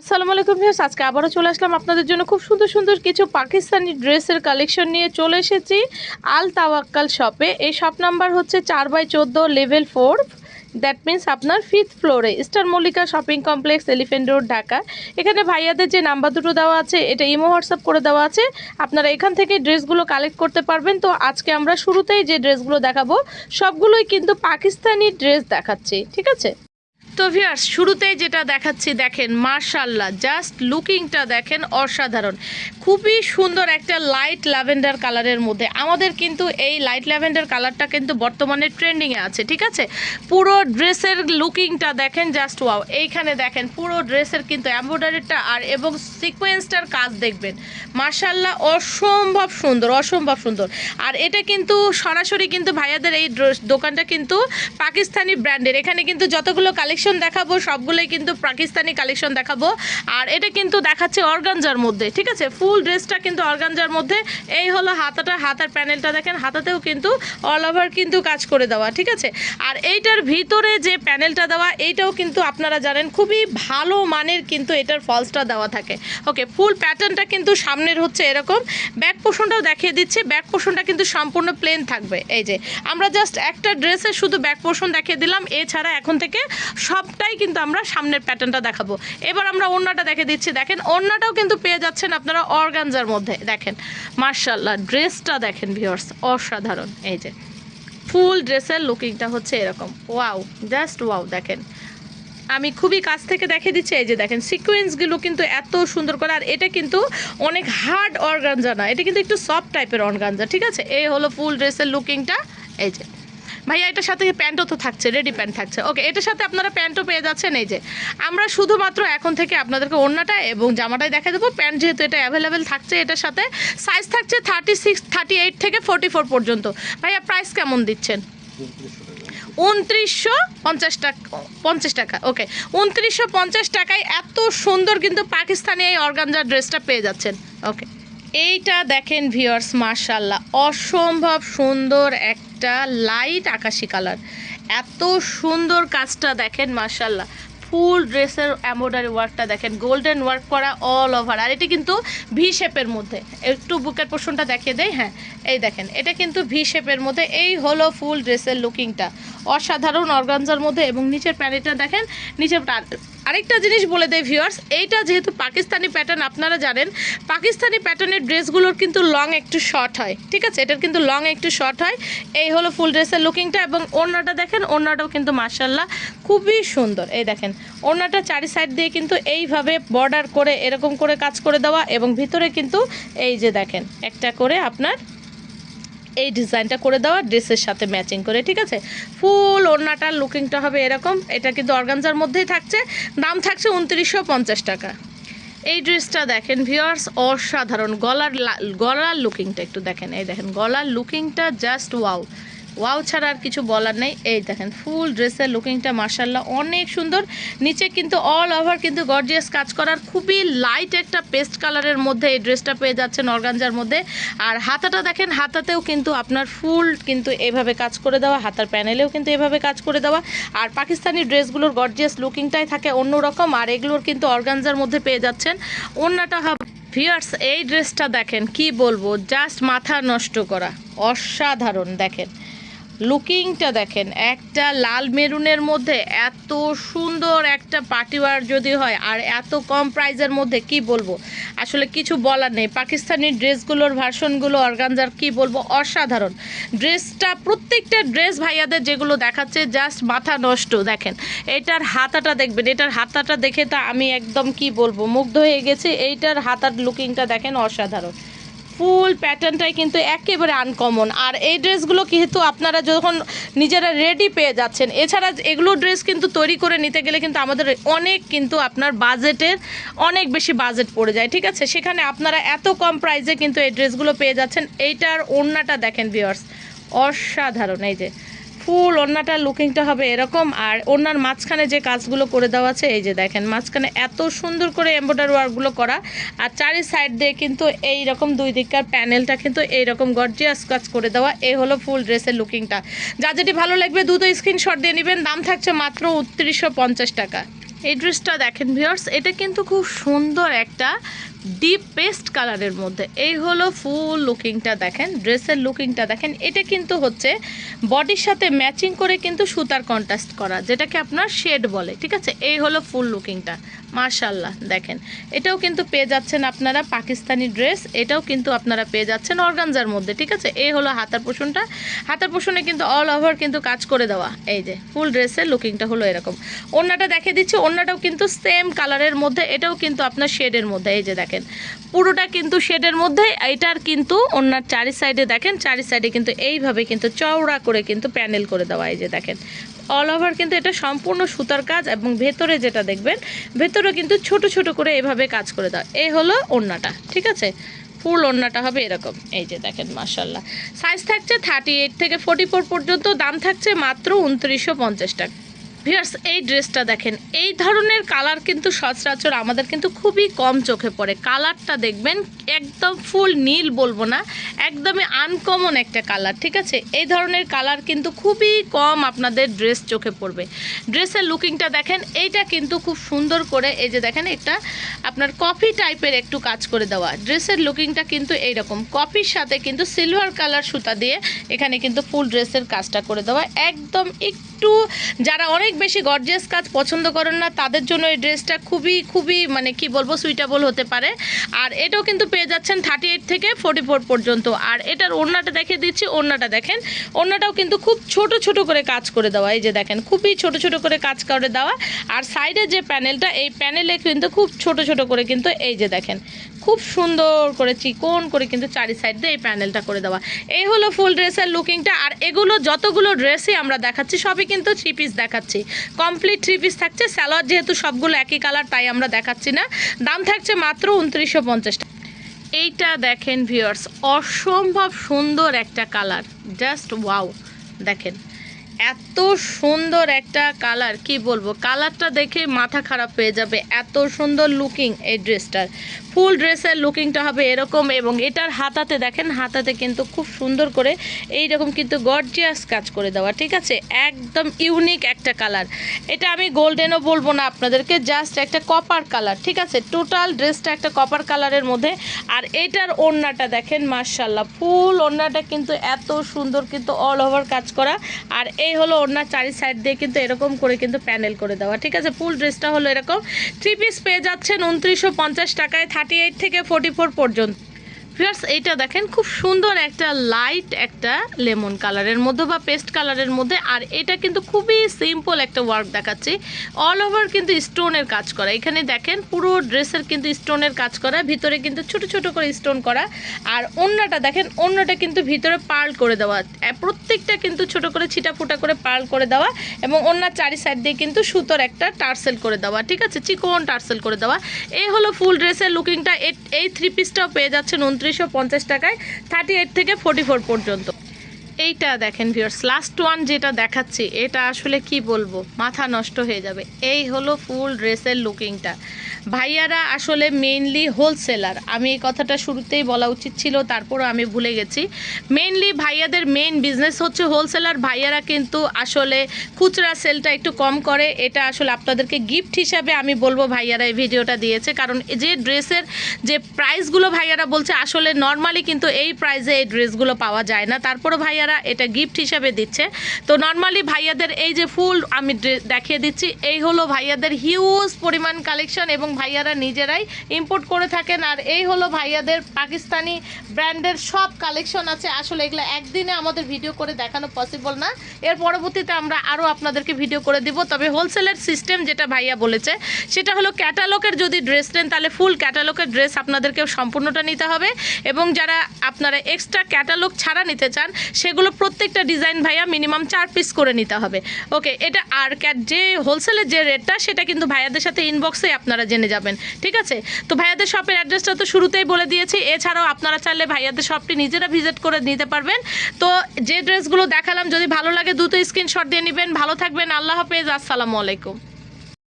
আসসালামু আলাইকুম ভিউস আজকে আবারও চলে আসলাম আপনাদের জন্য খুব সুন্দর সুন্দর কিছু পাকিস্তানি ড্রেসের কালেকশন নিয়ে চলে এসেছি আল তাওয়াক্কাল শপে। এই শপ নাম্বার হচ্ছে চার বাই চোদ্দ লেভেল ফোর। দ্যাট মিন্স আপনার ফিফথ ফ্লোরে star Mallika shopping complex elephant road Dhaka. এখানে ভাইয়াদের যে নাম্বার দুটো দেওয়া আছে, এটা ইমো হোয়াটসঅ্যাপ করে দেওয়া আছে। আপনারা এখান থেকে ড্রেসগুলো কালেক্ট করতে পারবেন। তো আজকে আমরা শুরুতেই যে ড্রেসগুলো দেখাবো, সবগুলোই কিন্তু পাকিস্তানি ড্রেস দেখাচ্ছি, ঠিক আছে? তো ভিউয়ার্স শুরুতেই যেটা দেখাচ্ছি, দেখেন মার্শাল্লাহ জাস্ট লুকিংটা দেখেন অসাধারণ। খুবই সুন্দর একটা লাইট ল্যাভেন্ডার কালারের মধ্যে। আমাদের কিন্তু এই লাইট ল্যাভেন্ডার কালারটা কিন্তু বর্তমানে ট্রেন্ডিংয়ে আছে, ঠিক আছে? পুরো ড্রেসের লুকিংটা দেখেন জাস্ট ওয়াও এইখানে দেখেন, পুরো ড্রেসের কিন্তু এমব্রয়ডারিটা আর এবং সিকোয়েন্সটার কাজ দেখবেন। মার্শাল্লাহ অসম্ভব সুন্দর অসম্ভব সুন্দর। আর এটা কিন্তু সরাসরি কিন্তু ভাইয়াদের এই দোকানটা কিন্তু পাকিস্তানি ব্র্যান্ডের এখানে কিন্তু যতগুলো কালেকশন দেখাবো, সবগুলোই কিন্তু পাকিস্তানি কালেকশন দেখাবো। আর এটা কিন্তু দেখাচ্ছে অর্গানজার মধ্যে, ঠিক আছে? ফুল ড্রেসটা কিন্তু অর্গানজার মধ্যে। এই হলো হাতাটা, হাতার প্যানেলটা দেখেন, হাতাতেও কিন্তু অল ওভার কিন্তু কাজ করে দেওয়া, ঠিক আছে? আর এইটার ভিতরে যে প্যানেলটা দেওয়া, এইটাও কিন্তু আপনারা জানেন, খুবই ভালো মানের কিন্তু এটার ফলসটা দেওয়া থাকে। ওকে ফুল প্যাটার্নটা কিন্তু সামনের হচ্ছে এরকম। ব্যাক পোর্শনটাও দেখিয়ে দিচ্ছে ব্যাক পোর্শনটা কিন্তু সম্পূর্ণ প্লেন থাকবে। এই যে, আমরা জাস্ট একটা ড্রেসের শুধু ব্যাক পোর্শন দেখিয়ে দিলাম, এছাড়া এখন থেকে সবটাই কিন্তু আমরা সামনের প্যাটার্নটা দেখাবো। এবার আমরা ওড়নাটা দেখে দিচ্ছি। দেখেন, ওড়নাটাও কিন্তু পেয়ে যাচ্ছেন আপনারা অর্গানজার মধ্যে। দেখেন মার্শাল্লাহ ড্রেসটা দেখেন ভিওর্স অসাধারণ। এই যে, ফুল ড্রেসের লুকিংটা হচ্ছে এরকম। ওয়াও, জাস্ট ওয়াও, দেখেন। আমি খুবই কাছ থেকে দেখে দিচ্ছি, এই যে দেখেন সিকোয়েন্সগুলো কিন্তু এত সুন্দর করে, আর এটা কিন্তু অনেক হার্ড অর্গানজা না, এটা কিন্তু একটু সফট টাইপের অর্গানজা ঠিক আছে? এই হলো ফুল ড্রেসের লুকিংটা। এই যে ভাইয়া, এটার সাথে প্যান্টও তো থাকছে রেডি প্যান্ট থাকছে। ওকে এটার সাথে আপনারা প্যান্টও পেয়ে যাচ্ছেন, এই যে। আমরা শুধুমাত্র এখন থেকে আপনাদেরকে ওড়নাটা এবং জামাটাই দেখা দেবো। প্যান্ট যেহেতু এটা অ্যাভেলেবেল থাকছে, এটার সাথে সাইজ থাকছে থার্টি সিক্স থার্টি এইট থেকে ফোর্টি ফোর পর্যন্ত। ভাইয়া প্রাইস কেমন দিচ্ছেন? উনত্রিশশো পঞ্চাশ টাকা পঞ্চাশ টাকা ওকে উনত্রিশশো পঞ্চাশ টাকায় এত সুন্দর কিন্তু পাকিস্তানি এই অর্গানজার ড্রেসটা পেয়ে যাচ্ছেন ওকে এইটা দেখেন ভিওর্স মার্শাল্লাহ অসম্ভব সুন্দর একটা লাইট আকাশি কালার এত সুন্দর কাজটা দেখেন মার্শাল্লাহ ফুল ড্রেসের এমব্রয়ডারি ওয়ার্কটা দেখেন গোল্ডেন ওয়ার্ক করা অল ওভার আর এটা কিন্তু ভি শেপের মধ্যে। একটু বুকের পোর্শনটা দেখিয়ে দেয় হ্যাঁ। এই দেখেন, এটা কিন্তু ভি শেপের মধ্যে। এই হলো ফুল ড্রেসের লুকিংটা অসাধারণ অর্গানজার মধ্যে এবং নিচের প্যানেলটা দেখেন, নিচের আরেকটা জিনিস বলে দেয় ভিউয়ার্স এইটা যেহেতু পাকিস্তানি প্যাটার্ন আপনারা জানেন, পাকিস্তানি প্যাটার্নের ড্রেসগুলোর কিন্তু লং একটু শর্ট হয়, ঠিক আছে? এটার কিন্তু লং একটু শর্ট হয়। এই হলো ফুল ড্রেসের লুকিংটা এবং ওড়নাটা দেখেন, ওড়নাটাও কিন্তু মার্শাল্লাহ খুবই সুন্দর। এই দেখেন, ওড়নাটা চারি সাইড দিয়ে কিন্তু এইভাবে বর্ডার করে এরকম করে কাজ করে দেওয়া এবং ভিতরে কিন্তু এই যে দেখেন, একটা করে আপনার এই ডিজাইনটা করে দেওয়া ড্রেসের সাথে ম্যাচিং করে, ঠিক আছে? ফুল ওড়নাটার লুকিংটা হবে এরকম। এটা কিন্তু অর্গানজার মধ্যেই থাকছে। দাম থাকছে উনত্রিশশো পঞ্চাশ টাকা। এই ড্রেসটা দেখেন ভিওয়ার্স অসাধারণ। গলার গলার লুকিংটা একটু দেখেন। এই দেখেন, গলার লুকিংটা জাস্ট ওয়াও ওয়াও ছাড়া আর কিছু বলার নেই। এই দেখেন ফুল ড্রেসের লুকিংটা মার্শাল্লাহ অনেক সুন্দর। নিচে কিন্তু অল ওভার কিন্তু গর্জিয়াস কাজ করার খুবই লাইট একটা পেস্ট কালারের মধ্যে এই ড্রেসটা পেয়ে যাচ্ছেন অর্গানজার মধ্যে। আর হাতাটা দেখেন, হাতাতেও কিন্তু আপনার ফুল কিন্তু এভাবে কাজ করে দেওয়া, হাতার প্যানেলেও কিন্তু এভাবে কাজ করে দেওয়া। আর পাকিস্তানি ড্রেসগুলোর গর্জিয়াস লুকিংটাই থাকে অন্যরকম। আর এগুলোর কিন্তু অর্গানজার মধ্যে পেয়ে যাচ্ছেন। অন্যটা হবে ভিয়ার্স এই ড্রেসটা দেখেন, কি বলব? জাস্ট মাথা নষ্ট করা, অসাধারণ, দেখেন। লুকিংটা দেখেন, একটা লাল মেরুনের মধ্যে এত সুন্দর একটা পার্টিওয়ার যদি হয়, আর এত কম প্রাইজের মধ্যে কি বলব? আসলে কিছু বলার নেই। পাকিস্তানি ড্রেসগুলোর ভার্সনগুলো অর্গানজার কি বলব? অসাধারণ। ড্রেসটা, প্রত্যেকটা ড্রেস ভাইয়াদের যেগুলো দেখাচ্ছে জাস্ট মাথা নষ্ট, দেখেন। এটার হাতাটা দেখবেন, এটার হাতাটা দেখে তা আমি একদম কি বলব, মুগ্ধ হয়ে গেছি। এইটার হাতার লুকিংটা দেখেন অসাধারণ। ফুল প্যাটার্নটাই কিন্তু একেবারে আনকমন আর এই ড্রেসগুলো কিন্তু আপনারা যখন নিজেরা রেডি পেয়ে যাচ্ছেন, এছাড়া এগুলো ড্রেস কিন্তু তৈরি করে নিতে গেলে কিন্তু আমাদের অনেক কিন্তু আপনার বাজেটের অনেক বেশি বাজেট পড়ে যায়, ঠিক আছে? সেখানে আপনারা এত কম প্রাইসে কিন্তু এই ড্রেসগুলো পেয়ে যাচ্ছেন। এইটার ওড়নাটা দেখেন ভিওর্স অসাধারণ। এই যে ফুল ওড়নাটার লুকিংটা হবে এরকম, আর ওড়নার মাঝখানে যে কাজগুলো করে দেওয়া আছে, এই যে দেখেন, মাঝখানে এত সুন্দর করে এমব্রয়ডারি ওয়ার্কগুলো করা, আর চারি সাইড দিয়ে কিন্তু এই রকম দুই দিককার প্যানেলটা কিন্তু এই রকম গর্জিয়াস কাজ করে দেওয়া, এই হলো ফুল ড্রেসের লুকিংটা। যা যেটি ভালো লাগবে দুটো স্ক্রিনশট দিয়ে নেবেন, দাম থাকছে মাত্র উনত্রিশশো পঞ্চাশ টাকা। এই ড্রেসটা দেখেন ভিউয়ার্স এটা কিন্তু খুব সুন্দর একটা ডিপ পেস্ট কালারের মধ্যে। এই হলো ফুল লুকিংটা দেখেন ড্রেসের লুকিংটা দেখেন। এটা কিন্তু হচ্ছে বডির সাথে ম্যাচিং করে কিন্তু সুতার কন্ট্রাস্ট করা, যেটাকে আপনার শেড বলে, ঠিক আছে? এই হলো ফুল লুকিংটা মার্শাল্লাহ দেখেন। এটাও কিন্তু পেয়ে যাচ্ছেন আপনারা পাকিস্তানি ড্রেস এটাও কিন্তু আপনারা পেয়ে যাচ্ছেন অর্গানজার মধ্যে, ঠিক আছে? এই হলো হাতার পোষণটা। হাতার পোষণে কিন্তু অল ওভার কিন্তু কাজ করে দেওয়া, এই যে ফুল ড্রেসের লুকিংটা হলো এরকম। ওড়নাটা দেখে দিচ্ছি, ওড়নাটাও কিন্তু সেম কালারের মধ্যে, এটাও কিন্তু আপনার শেডের মধ্যে, এই যে দেখেন। পুরোটা কিন্তু শেডের মধ্যে, এটার কিন্তু ওনার চারি সাইডে দেখেন, চারি সাইডে কিন্তু এইভাবে কিন্তু চওড়া করে কিন্তু প্যানেল করে দেওয়া, এই যে দেখেন। অল ওভার কিন্তু এটা সম্পূর্ণ সুতার কাজ এবং ভেতরে যেটা দেখবেন ভেতরে কিন্তু ছোট ছোট করে এভাবে কাজ করে দেওয়া। এই হলো ওড়নাটা, ঠিক আছে? ফুল ওড়নাটা হবে এরকম, এই যে দেখেন মার্শাল্লাহ সাইজ থাকছে থার্টি এইট থেকে ফোর্টি ফোর পর্যন্ত, দাম থাকছে মাত্র উনত্রিশশো পঞ্চাশ টাকা। ভিউয়ার্স এই ড্রেসটা দেখেন, এই ধরনের কালার কিন্তু সচরাচর আমাদের কিন্তু খুবই কম চোখে পড়ে। কালারটা দেখবেন, একদম ফুল নীল বলব না, একদমই আনকমন একটা কালার ঠিক আছে? এই ধরনের কালার কিন্তু খুবই কম আপনাদের ড্রেস চোখে পড়বে। ড্রেসের লুকিংটা দেখেন, এইটা কিন্তু খুব সুন্দর করে, এই যে দেখেন এটা আপনার কফি টাইপের একটু কাজ করে দেওয়া। ড্রেসের লুকিংটা কিন্তু এইরকম কফির সাথে কিন্তু সিলভার কালার সুতা দিয়ে এখানে কিন্তু ফুল ড্রেসের কাজটা করে দেওয়া। একদম একটু যারা অনেক বেশি গর্জিয়াস কাজ পছন্দ করেন না, তাদের জন্য এই ড্রেসটা খুবই খুবই মানে কি বলব সুইটেবল হতে পারে। আর এটাও কিন্তু পেয়ে যাচ্ছেন থার্টি এইট থেকে ফোর্টি ফোর পর্যন্ত। আর এটার ওড়নাটা দেখে দিচ্ছি, ওড়নাটা দেখেন। ওড়নাটাও কিন্তু খুব ছোট ছোট করে কাজ করে দেওয়া, এই যে দেখেন, খুবই ছোট ছোট করে কাজ করে দেওয়া। আর সাইডে যে প্যানেলটা এই প্যানেলে কিন্তু খুব ছোট ছোট করে কিন্তু এই যে দেখেন, খুব সুন্দর করে চিকন করে কিন্তু চারি সাইড দিয়ে এই প্যানেলটা করে দেওয়া। এই হলো ফুল ড্রেসের লুকিংটা আর এগুলো যতগুলো ড্রেসই আমরা দেখাচ্ছি, সবই কিন্তু থ্রি পিস দেখাচ্ছি। কমপ্লিট থ্রি পিস থাকছে স্যালোয়ার যেহেতু সবগুলো একই কালার তাই আমরা দেখাচ্ছি না। দাম থাকছে মাত্র উনত্রিশশো পঞ্চাশ এইটা দেখেন ভিউয়ার্স অসম্ভব সুন্দর একটা কালার জাস্ট ওয়াও দেখেন। এত সুন্দর একটা কালার, কি বলব? কালারটা দেখে মাথা খারাপ হয়ে যাবে। এত সুন্দর লুকিং এই ড্রেসটার ফুল ড্রেসের লুকিংটা হবে এরকম এবং এটার হাতাতে দেখেন, হাতাতে কিন্তু খুব সুন্দর করে এই রকম কিন্তু গর্জিয়াস কাজ করে দেওয়া, ঠিক আছে? একদম ইউনিক একটা কালার। এটা আমি গোল্ডেনও বলব না আপনাদেরকে জাস্ট একটা কপার কালার ঠিক আছে? টোটাল ড্রেসটা একটা কপার কালারের মধ্যে। আর এটার ওড়নাটা দেখেন মার্শাল্লাহ ফুল ওড়নাটা কিন্তু এত সুন্দর কিন্তু অল ওভার কাজ করা। আর এই হলো ওনার চারি সাইড দিয়ে কিন্তু এরকম করে কিন্তু প্যানেল করে দেওয়া। ঠিক আছে? ফুল ড্রেসটা হলো এরকম। থ্রি পিস পেয়ে যাচ্ছেন উনত্রিশশো টাকায় থার্টি এইট থেকে ফোর্টি ফোর পর্যন্ত। ভিউয়ার্স এইটা দেখেন, খুব সুন্দর একটা লাইট একটা লেমন কালারের মধ্যে বা পেস্ট কালারের মধ্যে। আর এটা কিন্তু খুবই সিম্পল একটা ওয়ার্ক দেখাচ্ছি। অল ওভার কিন্তু স্টোনের কাজ করা। এখানে দেখেন, পুরো ড্রেসের কিন্তু স্টোনের কাজ করা। ভিতরে কিন্তু ছোট ছোট করে স্টোন করা। আর অন্যটা দেখেন, অন্যটা কিন্তু ভিতরে পার্ল করে দেওয়া। প্রত্যেকটা কিন্তু ছোট করে ছিটা ফুটা করে পার্ল করে দেওয়া এবং অন্য চারি সাইড দিয়ে কিন্তু সুতোর একটা টার্সেল করে দেওয়া। ঠিক আছে? চিকন টার্সেল করে দেওয়া। এই হলো ফুল ড্রেসের লুকিংটা এই থ্রি পিসটাও পেয়ে যাচ্ছেন উনত্রিশশো পঞ্চাশ টাকায় থার্টি এইট থেকে ফোর্টি ফোর পর্যন্ত। এইটা দেখেন ভিউয়ার্স লাস্ট ওয়ান যেটা দেখাচ্ছি, এটা আসলে কি বলব? মাথা নষ্ট হয়ে যাবে। এই হলো ফুল ড্রেসের লুকিংটা ভাইয়ারা আসলে মেইনলি হোলসেলার আমি এই কথাটা শুরুতেই বলা উচিত ছিল, তারপরও আমি ভুলে গেছি। মেইনলি ভাইয়াদের মেইন বিজনেস হচ্ছে হোলসেলার ভাইয়ারা কিন্তু আসলে খুচরা সেলটা একটু কম করে। এটা আসলে আপনাদেরকে গিফট হিসাবে আমি বলব ভাইয়ারা এই ভিডিওটা দিয়েছে। কারণ যে ড্রেসের যে প্রাইসগুলো ভাইয়ারা বলছে, আসলে নর্মালি কিন্তু এই প্রাইসে এই ড্রেসগুলো পাওয়া যায় না। তারপরও ভাইয়ারা এটা গিফট হিসাবে দিচ্ছে। তো নর্মালি ভাইয়াদের এই যে ফুল আমি দেখিয়ে দিচ্ছি, এই হলো ভাইয়াদের হিউজ পরিমাণ কালেকশন এবং ভাইয়ারা নিজেরাই ইম্পোর্ট করে থাকেন। আর এই হলো ভাইয়াদের পাকিস্তানি ব্র্যান্ডের সব কালেকশন আছে। আসলে এগুলো একদিনে আমাদের ভিডিও করে দেখানো পসিবল না। এর পরবর্তীতে আমরা আরও আপনাদেরকে ভিডিও করে দিব। তবে হোলসেলের সিস্টেম যেটা ভাইয়া বলেছে, সেটা হলো ক্যাটালগের যদি ড্রেস নেন, তাহলে ফুল ক্যাটালগের ড্রেস আপনাদেরকে সম্পূর্ণটা নিতে হবে। এবং যারা আপনারা এক্সট্রা ক্যাটালগ ছাড়া নিতে চান, সেগুলো প্রত্যেকটা ডিজাইন ভাইয়া মিনিমাম চার পিস করে নিতে হবে। ওকে এটা আর ক্যাট যে হোলসেলের যে রেটটা সেটা কিন্তু ভাইয়াদের সাথে ইনবক্সে আপনারা জেনে যাবেন, ঠিক আছে? তো ভাইয়াদের শপের অ্যাড্রেসটা তো শুরুতেই বলে দিয়েছি। এছাড়াও আপনারা চাইলে ভাইয়াদের শপটি নিজেরা ভিজিট করে নিতে পারবেন। তো যে ড্রেসগুলো দেখালাম, যদি ভালো লাগে, দ্রুত স্ক্রিনশট দিয়ে নেবেন। ভালো থাকবেন, আল্লাহ হাফেজ, আসসালামু আলাইকুম।